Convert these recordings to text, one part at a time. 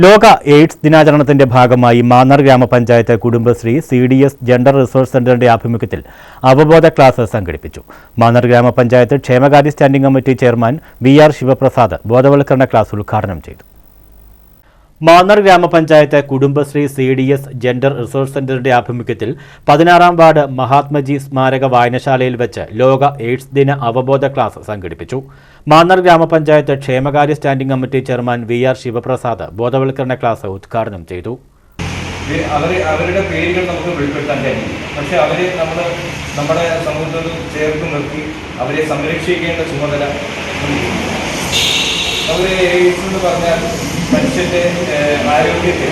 ലോക എയ്ഡ്സ് ദിനാചരണത്തിന്റെ ഭാഗമായി മാന്നാർ ഗ്രാമപഞ്ചായത്ത് Kudumbashree C D S gender resource സെന്ററിന്റെ ആഭിമുഖ്യത്തിൽ അവബോധ ക്ലാസ് സംഘടിപ്പിച്ചു. മാന്നാർ ഗ്രാമപഞ്ചായത്ത് ക്ഷേമകാര്യ standing committee chairman V R Sivaprasad ബോധവൽക്കരണ ക്ലാസ് ഉദ്ഘാടനം ചെയ്തു. മാന്നാർ ഗ്രാമപഞ്ചായത്ത് Kudumbashree C D S gender resource സെന്ററിന്റെ ആഭിമുഖ്യത്തിൽ പതിനാറാം വാർഡ് മഹാത്മജി സ്മാരക വായനശാലയിൽ വെച്ച് ലോക എയ്ഡ്സ് ദിന അവബോധ ക്ലാസ് സംഘടിപ്പിച്ചു. മാന്നാർ ഗ്രാമപഞ്ചായത്ത് ക്ഷേമകാര്യ standing committee chairman V R Sivaprasad ബോധവൽക്കരണ ക്ലാസ് ഉദ്ഘാടനം ചെയ്തു. അവരുടെ പേരുകൾ നമുക്ക് വെളിപ്പെടുത്താൻ കഴിയും. പക്ഷെ അവരെ നമ്മൾ നമ്മുടെ സമൂഹത്തോട് ചേർത്ത് നിർത്തി അവരെ സംരക്ഷിക്കേണ്ട ചുമതല അവരെ എയ്ഡ്സ് എന്ന് പറഞ്ഞാൽ മനുഷ്യന്റെ ആരോഗ്യത്തെ.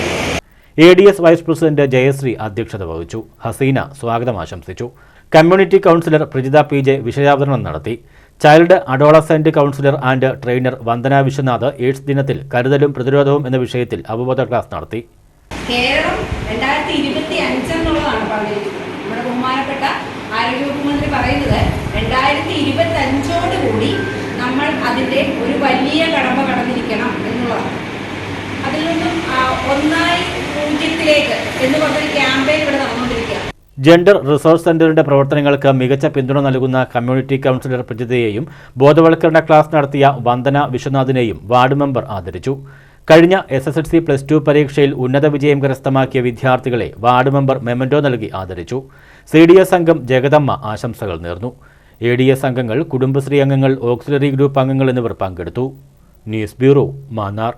A D S vice president Jayasree അധ്യക്ഷത വഹിച്ചു. ഹസീന സ്വാഗതം ആശംസിച്ചു. Community counsellor Prajitha P J വിഷയാവതരണം നടത്തി. Child adolescent counsellor and trainer Vandana Viswanath AIDS ദിനത്തിൽ കരുതലും പ്രതിരോധവും എന്ന വിഷയത്തിൽ അവബോധ ക്ലാസ് നടത്തി. കേരളം രണ്ടായിരത്തി ഇരുപത്തി അഞ്ചെന്നുള്ളതാണ് പറഞ്ഞിരിക്കുന്നത്. നമ്മുടെ ബഹുമാനപ്പെട്ട ആരോഗ്യവകുപ്പ് മന്ത്രി പറയുന്നത് രണ്ടായിരത്തി ഇരുപത്തി അഞ്ചോടുകൂടി നമ്മൾ അതിന്റെ ഒരു വലിയ എന്ന് ക്യാമ്പയിൻ ഇവിടെ ജെൻഡർ റിസോഴ്സ് സെന്ററിന്റെ പ്രവർത്തനങ്ങൾക്ക് മികച്ച പിന്തുണ നൽകുന്ന കമ്മ്യൂണിറ്റി കൗൺസിലർ പ്രജിതയെയും ബോധവൽക്കരണ ക്ലാസ് നടത്തിയ വന്ദന വിശ്വനാഥിനെയും വാർഡ് മെമ്പർ ആദരിച്ചു. കഴിഞ്ഞ S S L C plus two പരീക്ഷയിൽ ഉന്നത വിജയം കരസ്ഥമാക്കിയ വിദ്യാർത്ഥികളെ വാർഡ് മെമ്പർ മെമന്റോ നൽകി ആദരിച്ചു. സി ഡി എസ് അംഗം ജഗദമ്മ ആശംസകൾ നേർന്നു. എ ഡി എസ് അംഗങ്ങൾ കുടുംബശ്രീ അംഗങ്ങൾ ഓക്സിലറി ഗ്രൂപ്പ് അംഗങ്ങൾ എന്നിവർ പങ്കെടുത്തു. News bureau Mannar.